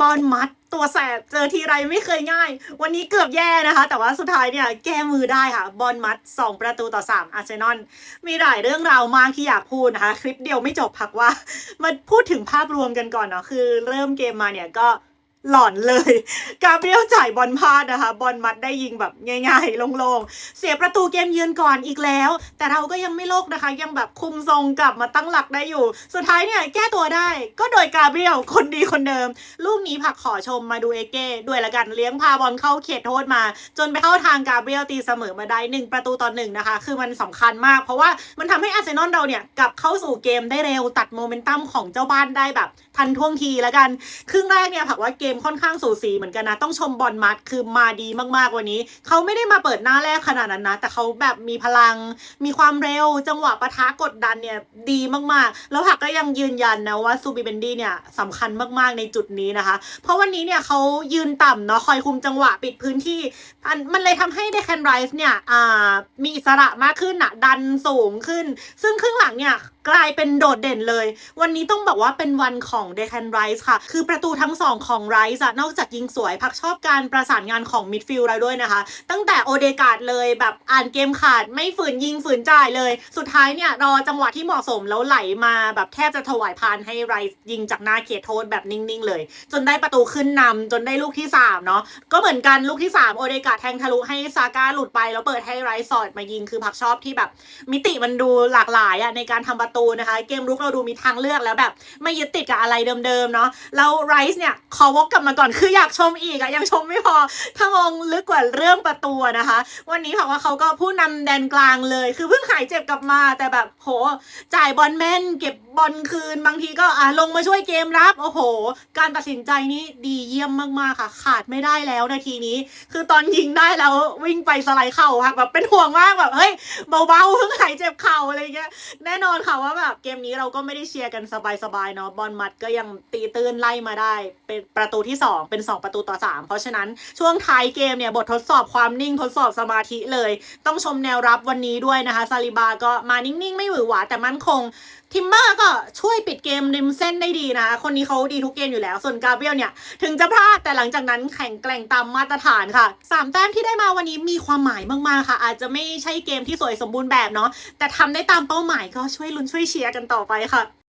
บอลมัดตัวแสบเจอทีไรไม่เคยง่าย วันนี้เกือบแย่นะคะ แต่ว่าสุดท้ายเนี่ยแก้มือได้ค่ะบอลมัด 2 ประตูต่อ 3 อาร์เซนอลมีหลายเรื่องราวมากที่อยากพูดนะคะ คลิปเดียวไม่จบพักว่า มาพูดถึงภาพรวมกันก่อนเนาะคือเริ่มเกมมาเนี่ยก็ หลอนเลย กาเบรียลจ่ายบอลพลาดนะคะ บอลมัดได้ยิงแบบง่ายๆ โล่งๆ เสียประตูเกมเยือนก่อนอีกแล้ว แต่เราก็ยังไม่โลกนะคะ ยังแบบคุมทรงกลับมาตั้งหลักได้อยู่ สุดท้ายเนี่ยแก้ตัวได้ ก็โดยกาเบรียลคนดีคนเดิม ลูกนี้ผักขอชมมาดูเอเก้ด้วยละกันเลี้ยงพาบอลเข้าเขตโทษมา จนไปเข้าทางกาเบรียลตีเสมอมาได้หนึ่งประตูต่อหนึ่งนะคะ คือมันสำคัญมาก เพราะว่ามันทำให้อาร์เซนอลเราเนี่ยกลับเข้าสู่เกมได้เร็วตัดโมเมนตัมของเจ้าบ้านได้แบบ ทันท่วงทีละกัน ครึ่งแรกเนี่ยผักว่าเกมค่อนข้างสูสีเหมือนกันนะ ต้องชมบอลมัดคือมาดีมากๆวันนี้ เขาไม่ได้มาเปิดหน้าแรกขนาดนั้นนะ แต่เขาแบบมีพลัง มีความเร็ว จังหวะปะทะกดดันเนี่ยดีมากๆ แล้วผักก็ยังยืนยันนะว่าซูบิเบนดี้เนี่ยสำคัญมากๆในจุดนี้นะคะ เพราะวันนี้เนี่ยเขายืนต่ำเนาะคอยคุมจังหวะปิดพื้นที่มันเลยทำให้เดคันไรส์เนี่ยมีอิสระมากขึ้นอะดันสูงขึ้น ซึ่งครึ่งหลังเนี่ย กลายเป็นโดดเด่นเลย วันนี้ต้องบอกว่าเป็นวันของเดคันไรส์ค่ะ คือประตูทั้งสองของไรส์อะนอกจากยิงสวย พักชอบการประสานงานของมิดฟิลด์เราด้วยนะคะ ตั้งแต่โอเดกาดเลยแบบอ่านเกมขาดไม่ฝืนยิงฝืนจ่ายเลย สุดท้ายเนี่ยรอจังหวะที่เหมาะสมแล้วไหลมาแบบแทบจะถวายพานให้ไรส์ยิงจากหน้าเขตโทษแบบนิ่งๆ เลย จนได้ประตูขึ้นนำจนได้ลูกที่3เนาะก็เหมือนกันลูกที่ 3 โอเดกาดแทงทะลุให้ซาก้าหลุดไปแล้วเปิดให้ไรส์สอดมายิงคือพักชอบที่แบบมิติมันดูหลากหลายอะในการทำประตูนะคะ เกมรุกเราดูมีทางเลือกแล้วแบบ ไม่ยึดติดกับอะไรเดิมๆเนาะแล้วไรส์เนี่ยขอวกกลับมาก่อนคืออยากชมอีกอะยังชมไม่พอ ถ้ามองลึกกว่าเรื่องประตูนะคะ วันนี้ค่ะว่าเขาก็ผู้นำแดนกลางเลย คือเพิ่งหายเจ็บกลับมาแต่แบบโหจ่ายบอลแม่น เก็บบอลคืนบางทีก็อะลงมาช่วยเกมรับโอ้โห การตัดสินใจนี้ดีเยี่ยมมากๆค่ะ ขาดไม่ได้แล้วนาทีนี้ คือตอนยิงได้แล้ววิ่งไปสไลด์เข่าค่ะแบบเป็นห่วงมากแบบเฮ้ยเบาๆเพิ่งหายเจ็บเข่าอะไรเงี้ยแน่นอนค่ะว่าแบบเกมนี้เราก็ไม่ได้เชียร์กันสบายๆเนาะบอลมัดก็ยังตีตื้นไล่มาได้ เป็นประตูที่ 2 เป็น 2 ประตูต่อ 3 เพราะฉะนั้นช่วงท้ายเกมเนี่ยบททดสอบความนิ่งทดสอบสมาธิเลย ต้องชมแนวรับวันนี้ด้วยนะคะซาลิบาก็มานิ่งๆ ไม่หวือหวาแต่มั่นคงทิมเมอร์ก็ช่วยปิดเกมริมเส้นได้ดีนะ คนนี้เขาดีทุกเกมอยู่แล้ว ส่วนกาเบรียลเนี่ย ถึงจะพลาดแต่หลังจากนั้นแข่งแกร่งตามมาตรฐานค่ะสามแต้มที่ได้มาวันนี้มีความหมายมากๆค่ะ อาจจะไม่ใช่เกมที่สวยสมบูรณ์แบบเนาะแต่ทำได้ตามเป้าหมายก็ช่วยลุ้นช่วยเชียร์กันต่อไปค่ะ